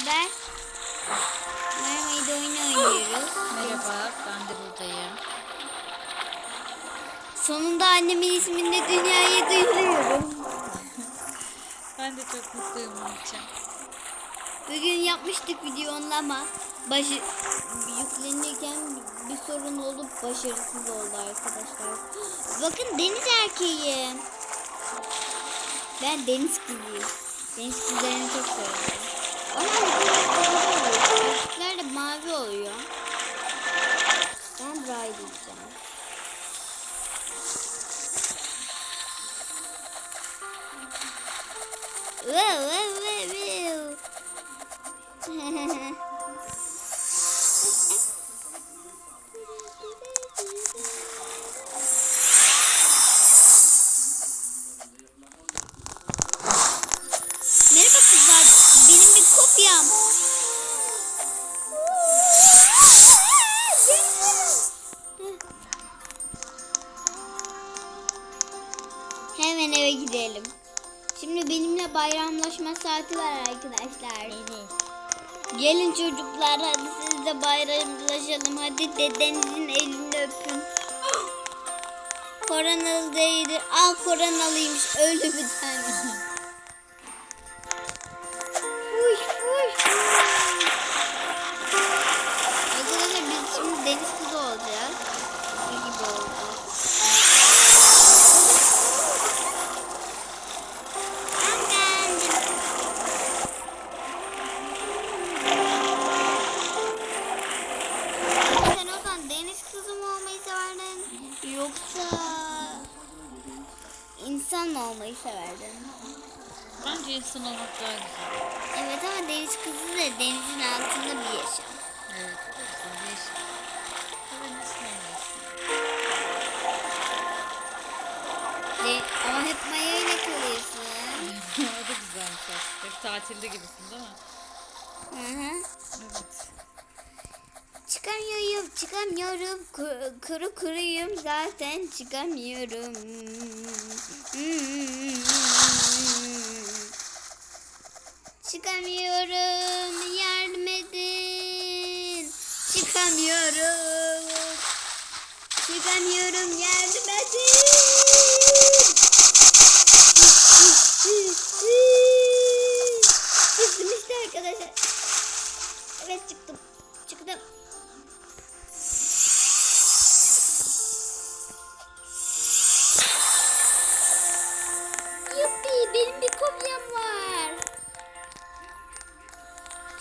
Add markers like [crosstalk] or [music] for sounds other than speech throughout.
haber? Mermaid oyunu oynuyoruz. Merhaba, ben de buradayım. Sonunda annemin ismini dünyaya duyuruyorum. [laughs] Ben de çok mutluyum onun için. Bugün yapmıştık video onunla ama başı yüklenirken bir sorun olup başarısız oldu arkadaşlar. Bakın deniz erkeği. Ben deniz kızıyım. Deniz kızlarını çok seviyorum. Ama erkekler de mavi oluyor. Ben Bray diyeceğim. Bayramlaşma saati var arkadaşlar. Evet. Gelin çocuklar hadi siz de bayramlaşalım. Hadi dedenizin elini öpün. Koronalı değildi. Al koronalıymış. Öldü bir tane. [laughs] Evet ama deniz kızı da denizin altında bir yaşam. Evet. De, ama hep mayayla kalıyorsun. [laughs] o da güzelmiş aslında. Hep tatilde gibisin değil mi? Hı hı. Evet. Çıkamıyorum, çıkamıyorum. Kuru kuru kuruyum zaten çıkamıyorum. Çıkamıyorum, yardım edin. Çıkamıyorum. Çıkamıyorum, yardım edin.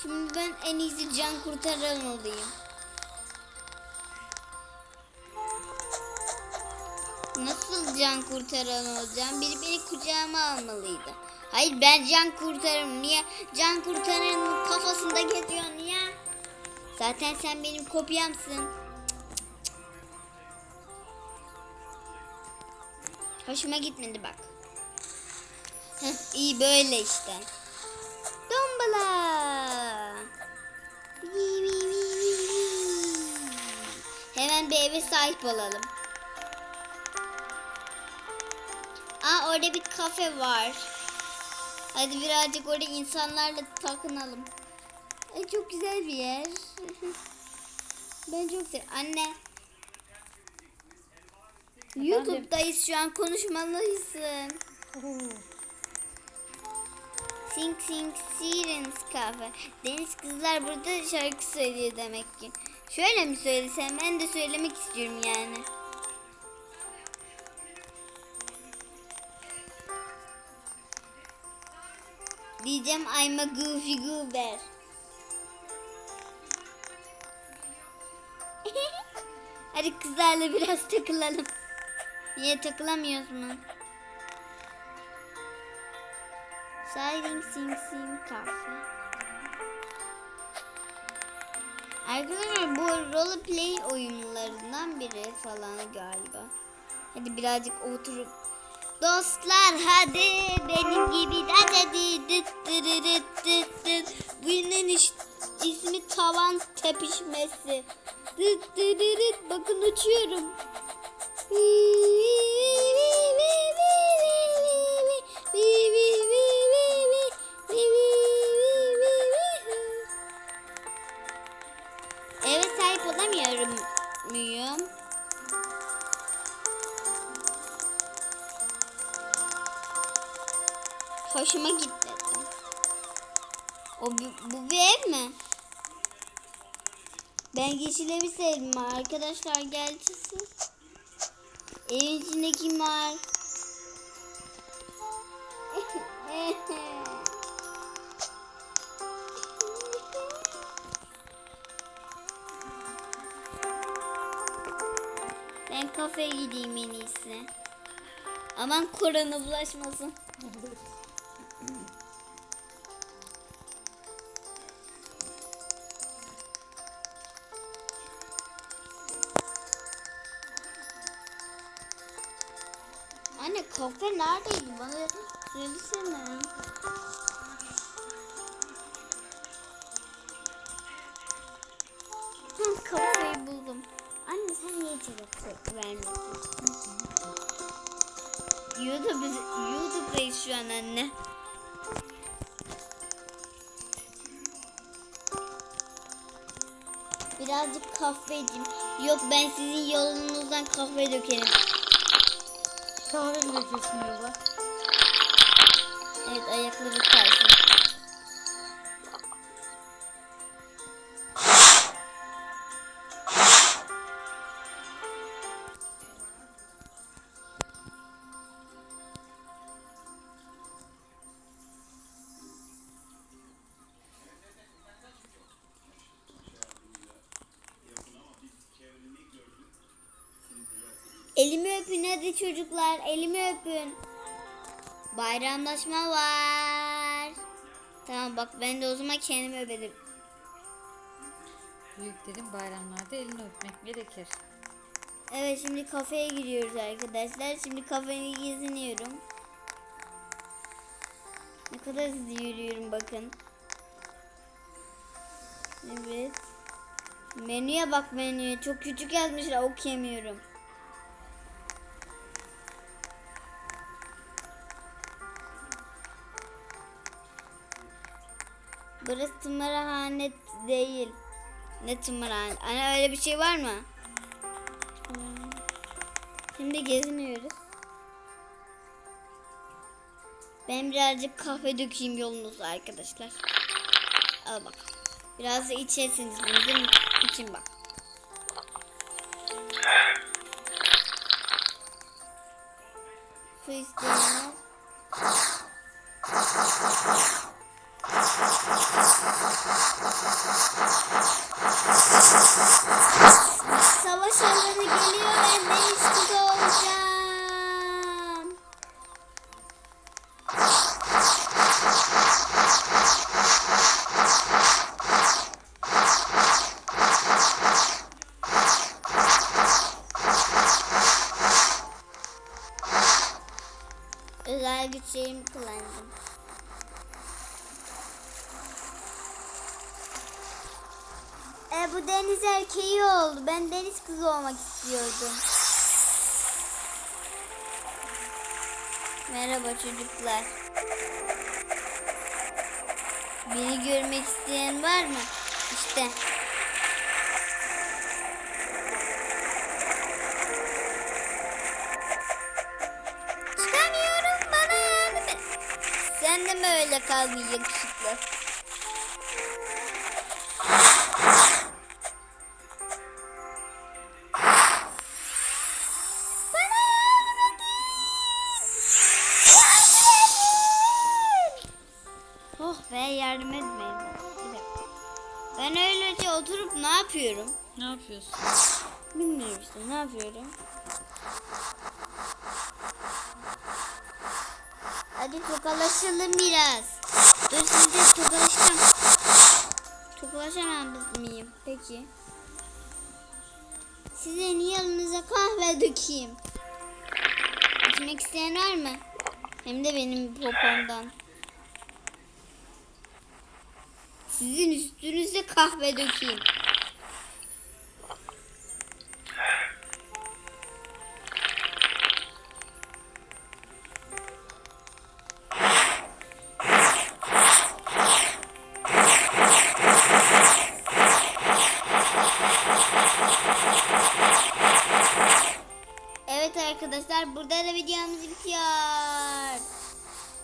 Şimdi ben en iyisi can kurtaran olayım. Nasıl can kurtaran olacağım? Biri beni kucağıma almalıydı. Hayır ben can kurtarırım. Niye? Can kurtaranın kafasında geziyor niye? Zaten sen benim kopyamsın. Hoşuma gitmedi bak. Heh, iyi böyle işte. Eve sahip olalım. Aa orada bir kafe var. Hadi birazcık orada insanlarla takınalım. Ay çok güzel bir yer. [laughs] ben çok seviyorum. Anne. YouTube'dayız şu an konuşmalısın. Sing Sing Sirens Cafe. Deniz kızlar burada şarkı söylüyor demek ki. Şöyle mi söylesem ben de söylemek istiyorum yani. Diyeceğim I'm a goofy goober. [laughs] Hadi kızlarla biraz takılalım. Niye takılamıyoruz mu? Sighting Sing Sing Cafe. Arkadaşlar bu roleplay oyunlarından biri falan galiba. Hadi birazcık oturup Dostlar hadi benim gibi hadi dıt dırırıt dıt dıt. Bunun iş, ismi tavan tepişmesi. Dıt dırırıt bakın uçuyorum. unutmayın. Hoşuma gitti. O bu bir ev mi? Ben geçilebilseydim arkadaşlar gelsin. Evin içinde kim var? Kafeye gideyim en iyisi. Aman korona bulaşmasın. Anne kafe neredeydi bana söylesene. Vermiyorsun? YouTube, YouTube'dayız şu an anne. Birazcık kahve edeyim. Yok ben sizin yolunuzdan kahve dökerim. Kahve mi döküyorsun yola? Elimi öpün hadi çocuklar elimi öpün. Bayramlaşma var. Tamam bak ben de o zaman kendimi öperim. Büyüklerin bayramlarda elini öpmek gerekir. Evet şimdi kafeye giriyoruz arkadaşlar. Şimdi kafeye geziniyorum. Ne kadar hızlı yürüyorum bakın. Evet. Menüye bak menüye. Çok küçük yazmışlar okuyamıyorum. Burası tımarhane değil. Ne tımarhane? Hani öyle bir şey var mı? Şimdi geziniyoruz. Ben birazcık kahve dökeyim yolunuza arkadaşlar. Al bak. Biraz da içersiniz bunu değil mi? İçin bak. Su isteyenler. Güçlerimi kullandım. E bu deniz erkeği oldu. Ben deniz kızı olmak istiyordum. Merhaba çocuklar. Beni görmek isteyen var mı? İşte. Öyle. Yardım edin. Oh be yardım etmeyin. Ben öylece oturup ne yapıyorum? Ne yapıyorsun? Bilmiyorum işte ne yapıyorum. Hadi tokalaşalım biraz. Dur sizde tokalaşacağım. Tokalaşamam mıyım? Peki. Sizin yanınıza kahve dökeyim. İçmek isteyen var mı? Hem de benim popomdan. Sizin üstünüze kahve dökeyim.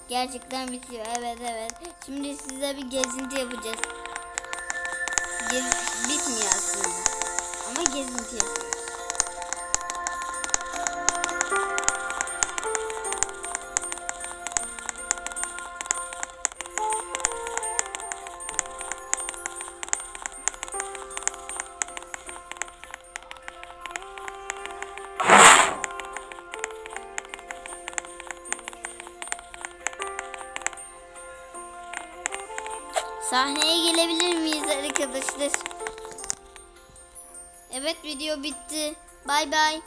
Gerçekten bitiyor. Evet evet. Şimdi size bir gezinti yapacağız. Gez- bitmiyor aslında. Ama gezinti yapıyoruz. Sahneye gelebilir miyiz arkadaşlar? Evet video bitti. Bay bay.